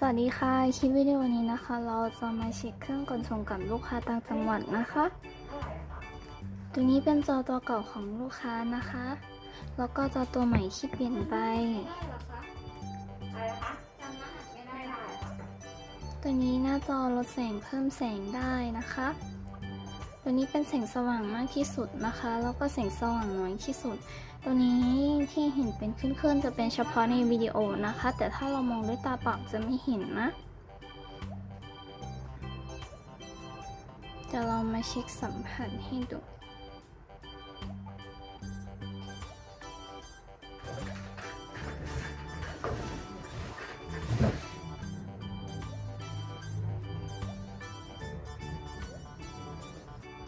สวัสดีค่ะ คลิปวิดีโอนี้นะคะ เราจะมาเช็คเครื่องกลส่งกับลูกค้าต่างจังหวัดนะคะ ตัวนี้เป็นจอตัวเก่าของลูกค้านะคะ แล้วก็จอตัวใหม่ที่เปลี่ยนไป ตัวนี้หน้าจอลดแสงเพิ่มแสงได้นะคะ ตัวนี้เป็นแสงสว่างมากที่สุดนะคะ แล้วก็แสงสว่างน้อยที่สุด ตัวนี้ที่เห็นเป็นขึ้นๆจะเป็นเฉพาะในวิดีโอนะคะ แต่ถ้าเรามองด้วยตาเปล่าจะไม่เห็นนะจะลองมาเช็คสัมผัสให้ดู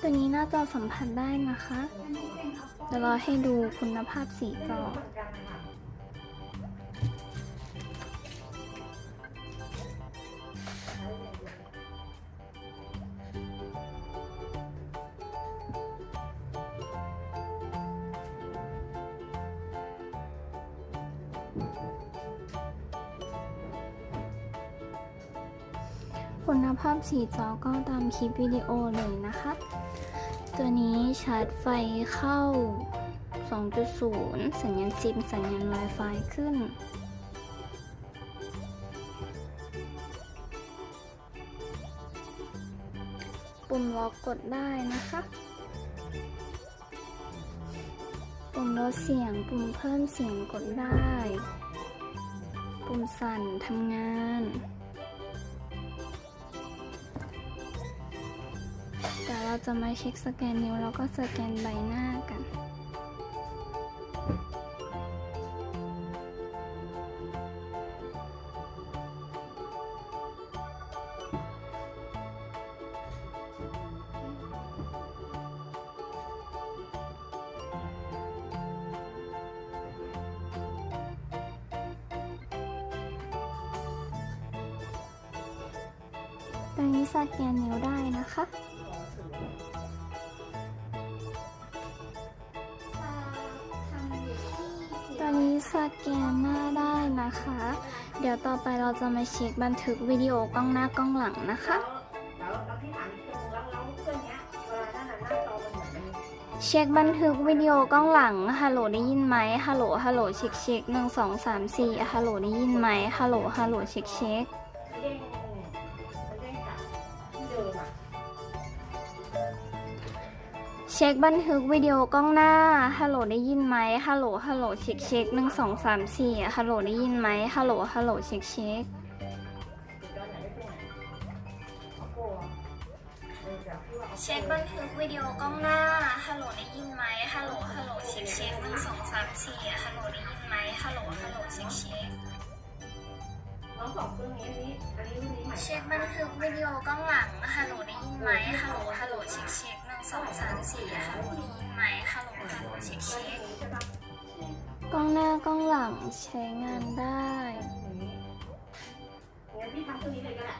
ตัวนี้หน้าจอสัมผัสได้นะคะเดี๋ยวราให้ดูคุณภาพสีจอคุณภาพสีจอก็ตามคลิปวิดีโอเลยนะคะ ตัวนี้ชาร์จไฟเข้า 2.0 สัญญาณซิม สัญญาณ Wi-Fi ขึ้น ปุ่มล็อกกดได้นะคะ ปุ่มลดเสียง ปุ่มเพิ่มเสียงกดได้ ปุ่มสั่นทำงาน เราจะมาเช็คสแกนนิ้วแล้วก็สแกนใบหน้ากันตรงนี้สแกนนิ้วได้นะคะ สแกนหน้าได้นะคะ เดี๋ยวต่อไปเราจะมาเช็คบันทึกวิดีโอกล้องหน้ากล้องหลังนะคะเครื่องเนี้ยเวลาหน้าหน้าหน้าจอมันเหมือนมันเช็คบันทึกวิดีโอกล้องหลัง ฮัลโหลได้ยินไหมฮัลโหล ฮัลโหล เช็คเช็คหนึ่งสองสามสี่ฮัลโหลได้ยินไหมฮัลโหล ฮัลโหล เช็คเช็ค ช็คบันทึกวิดีโอกล้องหน้า ฮัลโหลได้ยินไหมฮัลโหล ฮัลโหล เช็คเช็คหนึ่งสองสามสี่ฮัลโหลได้ยินไหมฮัลโหล ฮัลโหล เช็คเช็คติดตอนไหนไม่เป็นไรโอ้โหเออเดี๋ยวพี่ว่าเอาเช็คบันทึกวิดีโอกล้องหน้า ฮัลโหลได้ยินไหมฮัลโหล ฮัลโหล เช็คเช็คหนึ่งสองสามสี่ฮัลโหลได้ยินไหมฮัลโหล ฮัลโหล เช็คเช็คน้องสองเครื่องนี้อันนี้ อันนี้รุ่นนี้ใหม่เช็คบันทึกวิดีโอกล้องหลัง ฮัลโหลได้ยินไหมฮัลโหล ฮัลโหล เช็คเช็คหนึ่ง สองสามสี่ฮัลโหลได้ยินไหมฮัลโหลฮัลโหลเช็คเช็คกล้องหน้ากล้องหลังใช้งานได้งั้นพี่ทำเครื่องนี้เลยก็ได้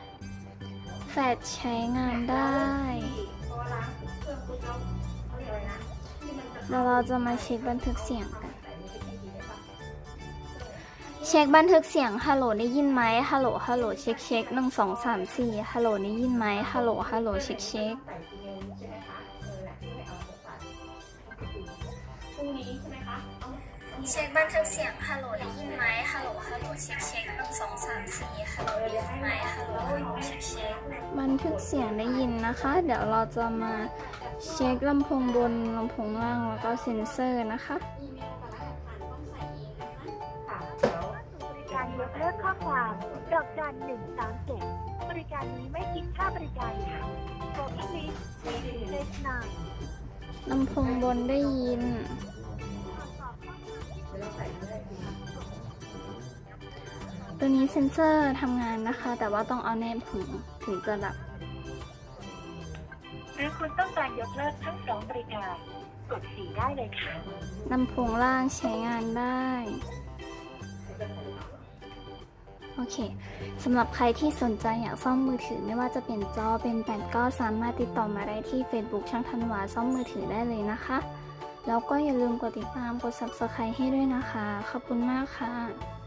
แฟลชใช้งานได้พอล้างเครื่องปุ๊บแล้วเขาเรียกอะไรนะที่มันจะเดี๋ยวเราจะมาเช็คบันทึกเสียงกัน เช็คบันทึกเสียงฮัลโหลได้ยินไหมฮัลโหลฮัลโหลเช็คเช็คหนึ่งสองสามสี่ฮัลโหลได้ยินไหมฮัลโหลฮัลโหลเช็คเช็ค รุ่งนี้ใช่ไหมคะเอาเอาเช็คบันทึกเสียงฮัลโหลได้ยินไหมฮัลโหลฮัลโหลเช็คเช็คหนึ่งสองสามสี่ฮัลโหลได้ยินไหมฮัลโหลฮัลโหลเช็คเช็คบันทึกเสียงได้ยินนะคะ เดี๋ยวเราจะมาเช็คลำโพงบนลำโพงล่างแล้วก็เซ็นเซอร์นะคะค่ะเดี๋ยวบริการยกเลิกข้อความดอกจันหนึ่งสามเจ็ดบริการนี้ไม่คิดค่าบริการค่ะ For English Press 9 ลำโพงบนได้ยิน ตัวนี้เซ็นเซอร์ทำงานนะคะ แต่ว่าต้องเอาแนบหูถึงจะดับ หรือคุณต้องการยกเลิกทั้งสองบริการกดสีได้เลยค่ะ ลำโพงล่างใช้งานได้ โอเคสำหรับใครที่สนใจอยากซ่อมมือถือไม่ว่าจะเป็นจอเป็นแผ่นก็สามารถติดต่อมาได้ที่ Facebook ช่างธันวาซ่อมมือถือได้เลยนะคะ แล้วก็อย่าลืมกดติดตามกด Subscribe ให้ด้วยนะคะ ขอบคุณมากค่ะ